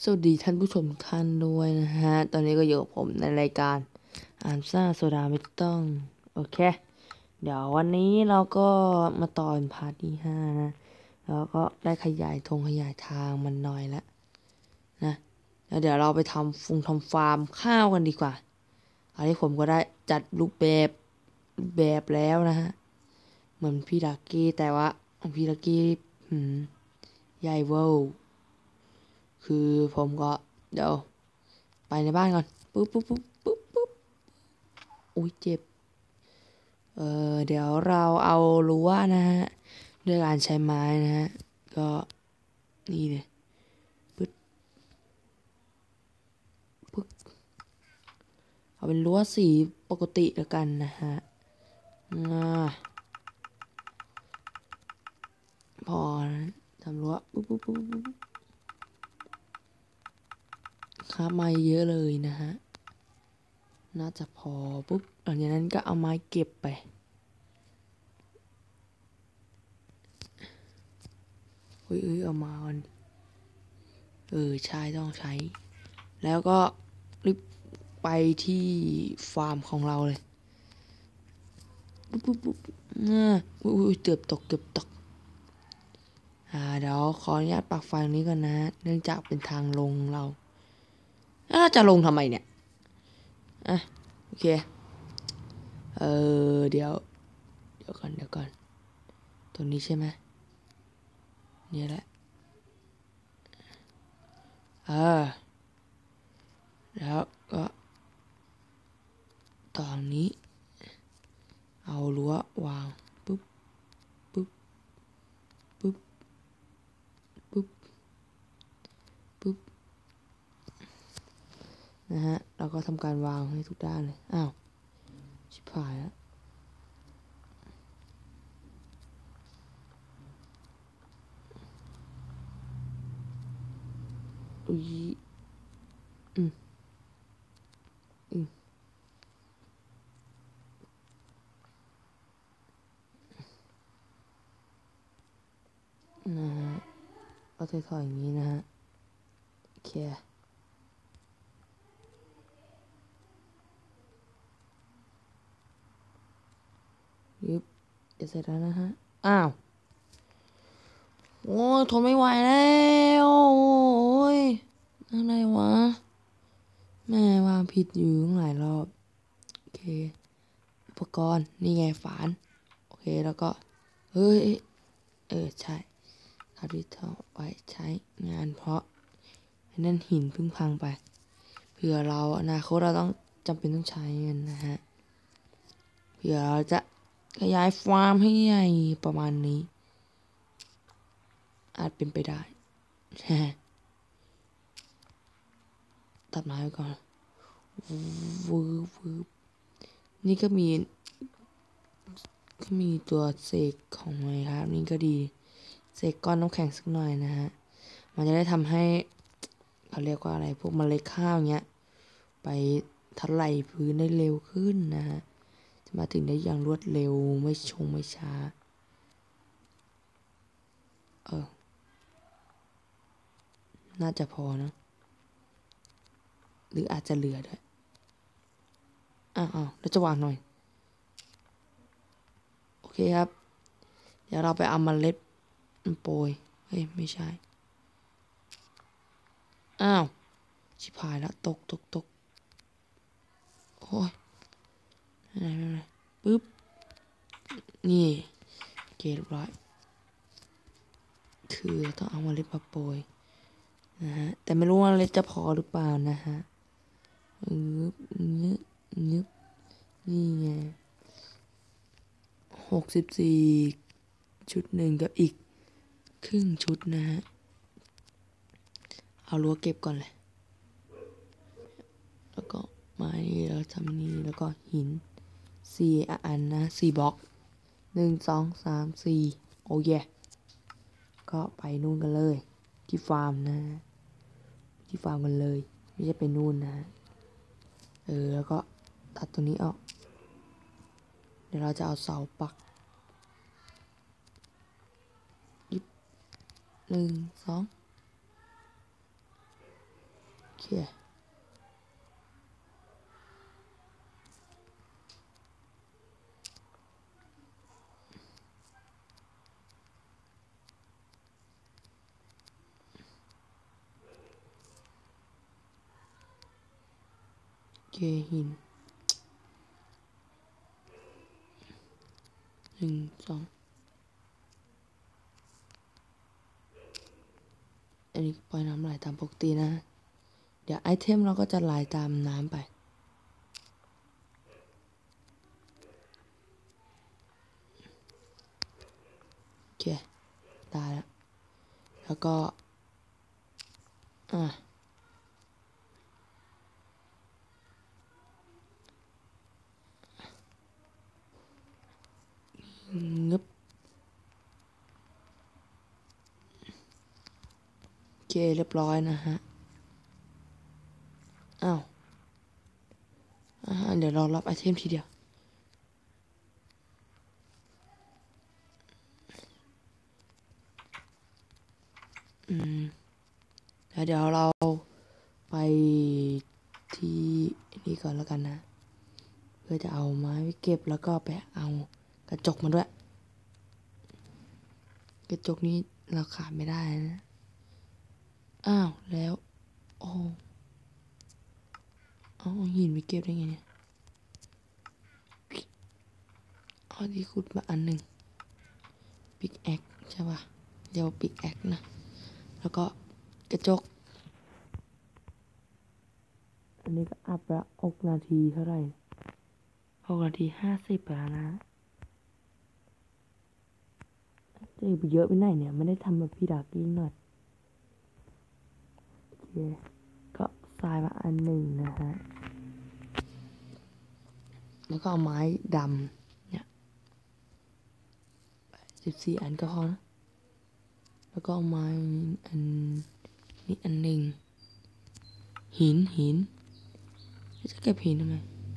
สวัสดีท่านผู้ชมท่านด้วยนะฮะ ตอนนี้ก็อยู่กับผมในรายการอ่านซ่าโซดาไม่ต้อง โอเค เดี๋ยววันนี้เราก็มาตอนพาร์ทที่ห้านะ แล้วก็ได้ขยายทงขยายทางมันหน่อยแล้วนะแล้วเดี๋ยวเราไปทำฟุงทำฟาร์มข้าวกันดีกว่า อันนี้ผมก็ได้จัดรูปแบบรูปแบบแล้วนะฮะ เหมือนพี่ดักกี้แต่ว่าพี่ดักกี้ใหญ่เวอร์ คือผมก็เดี๋ยวไปในบ้านก่อนปุ๊บปุ๊บปุ๊บปุ๊บปุ๊บอุ้ยเจ็บ เออเดี๋ยวเราเอารั้วนะฮะด้วยการใช้ไม้นะฮะ ก็นี่เลยปึ๊ดปึ๊กเอาเป็นรั้วสีปกติแล้วกันนะฮะอ่าพอนะทำรั้วปุ๊บปุ๊บปุ๊บปุ๊บ ครับมาเยอะเลยนะฮะ น่าจะพอปุ๊บหลังจากนั้นก็เอาไม้เก็บไปเฮ้ยเอ้ยเอามาก่อน เออ ใช่ต้องใช้ แล้วก็รีบไปที่ฟาร์มของเราเลย ปุ๊บปุ๊บปุ๊บอ่าอุ้ยอุ้ยเกือบตกเกือบตก อ่า เดี๋ยวขออนุญาตปักไฟตรงนี้ก่อนนะ เนื่องจากเป็นทางลงเรา จะลงทำไมเนี่ยอะโอเค เออเดี๋ยว เดี๋ยวก่อนเดี๋ยวก่อน ตัวนี้ใช่ไหมนี่แหละเออแล้วก็ตอนนี้ เอารั้ววางปุ๊บปุ๊บปุ๊บปุ๊บปุ๊บนะฮะเราก็ทำการวางให้ทุกด้านเลย อ้าว ชิบหายแล้ว อุ้ยอืมอืมนะฮะเอาถอยๆอย่างนี้นะฮะโอเคยึบจะเสร็จแล้วนะฮะ อ้าว โอ้ยทนไม่ไหวแล้ว อะไรวะ แม่วางผิดอยู่หลายรอบ โอเค อุปกรณ์นี่ไงฝาน โอเคแล้วก็ เฮ้ย เออ ใช่คาริทอไว้ใช้งานเพราะนั่นหินพึ่งพังไป เผื่อเราอนาคตเราต้องจำเป็นต้องใช้เงินนะฮะ เผื่อเราจะขยายฟาร์มให้ใหญ่ประมาณนี้ อาจเป็นไปได้ ตัดไม้ไว้ก่อนวืบวืบนี่ก็มี ก็มีตัวเสกของไม้ครับนี่ก็ดีเสกก้อนน้ำแข็งสักหน่อยนะฮะ มันจะได้ทำให้เขาเรียกว่าอะไร พวกเมล็ดข้าวเงี้ย ไปทลายพื้นได้เร็วขึ้นนะฮะ จะมาถึงได้อย่างรวดเร็วไม่ชงไม่ช้า เออ น่าจะพอนะ หรืออาจจะเหลือด้วยอ้าวอ้าวแล้วจะวางหน่อย โอเคครับ เดี๋ยวเราไปเอามาเล็ดมันโปรยเฮ้ย ไม่ใช่ อ้าว ชิบหายแล้วตกตกตกโอ้ยไม่เป็นไรไม่เป็นไรปึ๊บ นี่เกเรียบร้อย คือต้องเอามาเล็ดมาโปรยนะฮะ แต่ไม่รู้ว่าเล็ดจะพอหรือเปล่านะฮะ นึบนึบนึบนี่ไงหกสิบสี่ชุดหนึ่งกับอีกครึ่งชุดนะฮะ เอารั้วเก็บก่อนเลย แล้วก็ไม้แล้วทำนี่แล้วก็หินสี่อันนะสี่บล็อกหนึ่งสองสามสี่โอ้ยก็ไปนู่นกันเลย ที่ฟาร์มนะ ที่ฟาร์มกันเลย ไม่ใช่ไปนู่นนะ ออแล้วก็ตัดตรงนี้ออก เดี๋ยวเราจะเอาเสาปักยิบหนึ่งสองเค หินหนึ่งสองอันนี้ปล่อยน้ำไหลตามปกตินะ เดี๋ยวไอเทมเราก็จะไหลตามน้ำไป โอเคได้แล้ว แล้วก็ อะ งึบโอเคเรียบร้อยนะฮะอ้าวอ่าเดี๋ยวเรารับไอเทมทีเดียวอืมแล้วเดี๋ยวเราไปที่นี่ก่อนแล้วกันนะ เพื่อจะเอาไม้ไปเก็บแล้วก็ไปเอา กระจกมาด้วย กระจกนี้เราขาดไม่ได้นะ อ้าวแล้ว โอ้เอาหินไปเก็บได้ไงเนี่ยเอาที่ขุดมาอันหนึ่งปิกแอคใช่ป่ะเดี๋ยวปิกแอคนะ แล้วก็กระจก อันนี้ก็อัพละหกนาทีเท่าไหร่หกนาทีห้าสิบไปแล้วนะ จะไปเยอะไปไหนเนี่ยไม่ได้ทำแบบพี่ดากิ้งหน่อยโอเคก็ทรายมาอันหนึ่งนะฮะแล้วก็เอาไม้ดำเนี่ยสิบสี่อันก็พอนะแล้วก็เอาไม้อันนี้อันหนึ่งหินหินจะเก็บหินทำไม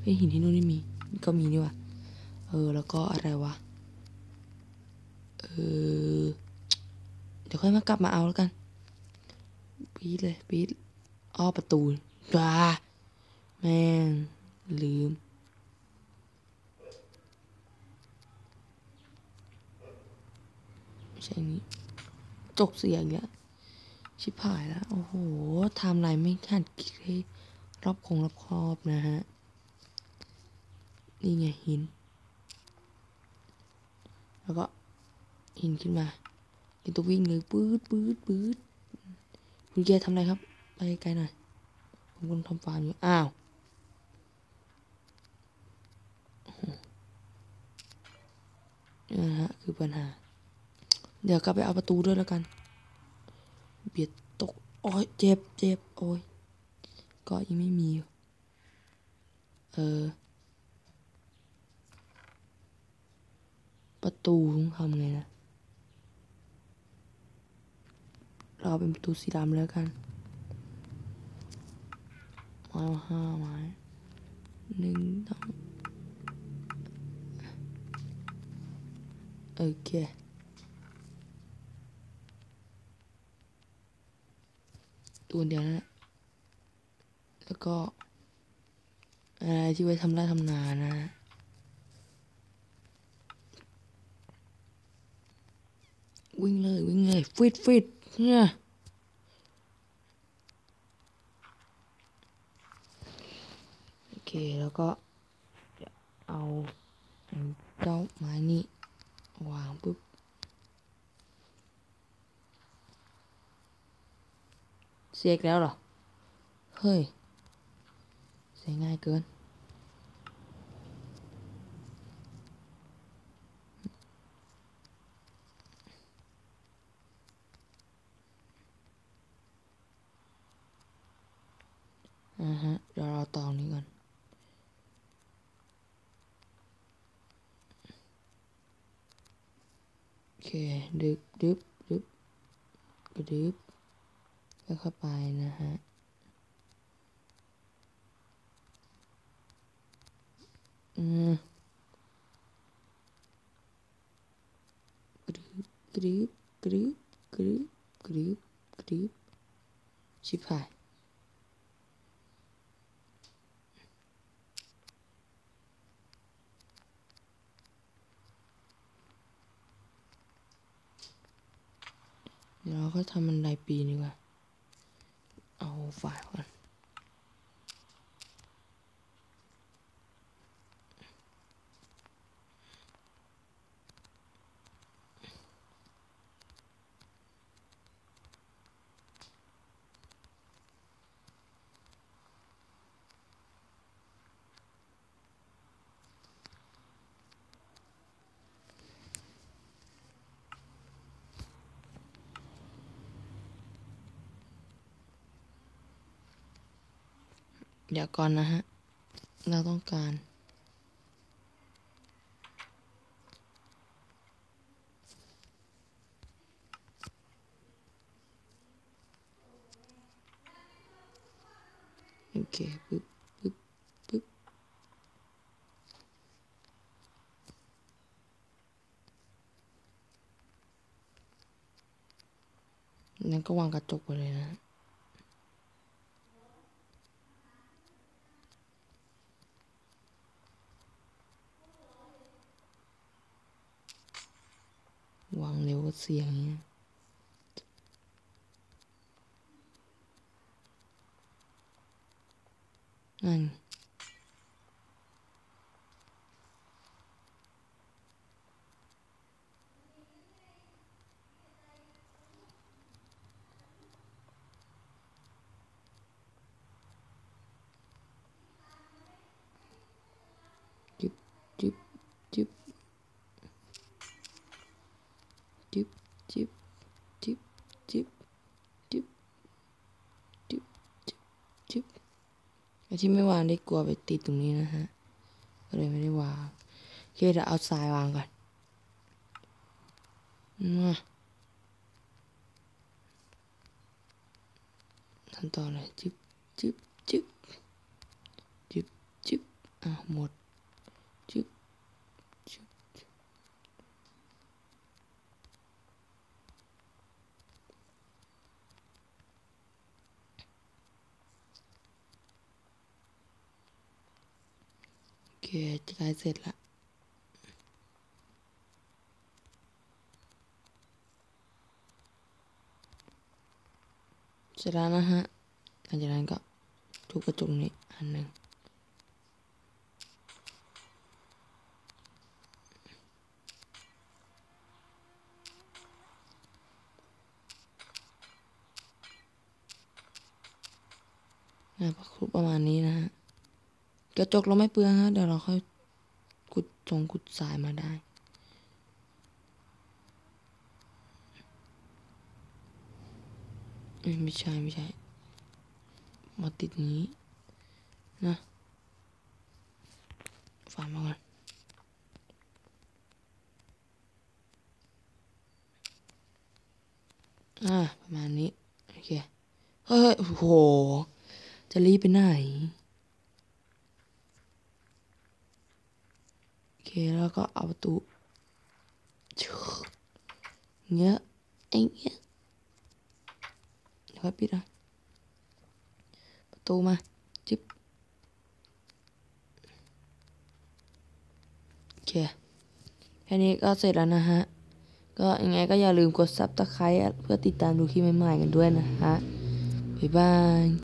เฮ้ยหินที่นู่นนี่มีก็มีนี่ว่ะเออแล้วก็อะไรวะ เออเดี๋ยวค่อยมากลับมาเอาแล้วกันปีดเลยปีดอ้อประตูว้าแม่งลืม ไม่ใช่นี้จกเสียงเงี้ยชิบหายแล้ว โอ้โหทำไรไม่ทันคิดให้รอบคงรอบครอบนะฮะ นี่ไงหิน แล้วก็ หินขึ้นมาเป็นตัววิ่งเลยปื๊ดปื๊ดปื๊ดคุณแกทำอะไรครับ ไปไกลหน่อย ผมกำลังทำฟาร์มอยู่ อ้าวนี่นะฮะ คือปัญหา เดี๋ยวกลับไปเอาประตูด้วยแล้วกัน เบียดตก โอ้ยเจ็บเจ็บโอ้ย ก็ยังไม่มี เออ ประตูต้องทำไงนะ เราเป็นประตูสีดำแล้วกันไม้ห้าไม้หนึ่งสองโอเคตัวเดียวนั่นและแล้วก็อะไรที่ไว้ทำไร่ทำนานะวิ่งเลยวิ่งเลยฟิตฟิตเนี่ยโอเค แล้วก็เดี๋ยวเอาไอ้เจ้าไม้นี้วางปุ๊บเสียอีกแล้วเหรอ เฮ้ย เสียง่ายเกิน อ่าฮะ เดี๋ยวเราตองนี้ก่อน โอเค ดึบดึบดึบกระดึบแล้วเข้าไปนะฮะ อืมกรึบกรึบกรึบกรึบกรึบกรึบชิบหาย เราก็ทำมันรายปีนี่ว่า เอาฝ่ายก่อน เดี๋ยวก่อนนะฮะ เราต้องการโอเคปึ๊บปึ๊บปึ๊บนั้นก็วางกระจกไปเลยนะ วางเร็วก็เสียงนั่น ไอที่ไม่วางได้กลัวไปติดตรงนี้นะฮะ ก็เลยไม่ได้วางโอเคเดี๋ยวเอาทรายวางก่อนมาทำต่อเลยจิบจิบจิบจิบจิบอะหมดจิบจิบ โอเคจะได้เสร็จละเสร็จแล้วนะฮะหลังจากนั้นก็ทุบกระจุกนี้อันหนึ่งนะทุประมาณนี้นะฮะ กระจกเราไม่เปลืองฮะเดี๋ยวเราค่อยขุดจงขุดทรายมาได้ไม่ใช่ไม่ใช่ มาติดนี้นะฝามาก่อนอ่า ประมาณนี้ โอเค เฮ้ยโห จะรีบไปไหน โอเค แล้วก็เอาประตูเงี้ยไอ้เงี้ยเดี๋ยวค่อยปิดอะประตูมาจิ๊บโอเคแค่นี้ก็เสร็จแล้วนะฮะ ก็ยังไงก็อย่าลืมกดซับสไครต์เพื่อติดตามดูคลิปใหม่ๆกันด้วยนะฮะ บ๊ายบาย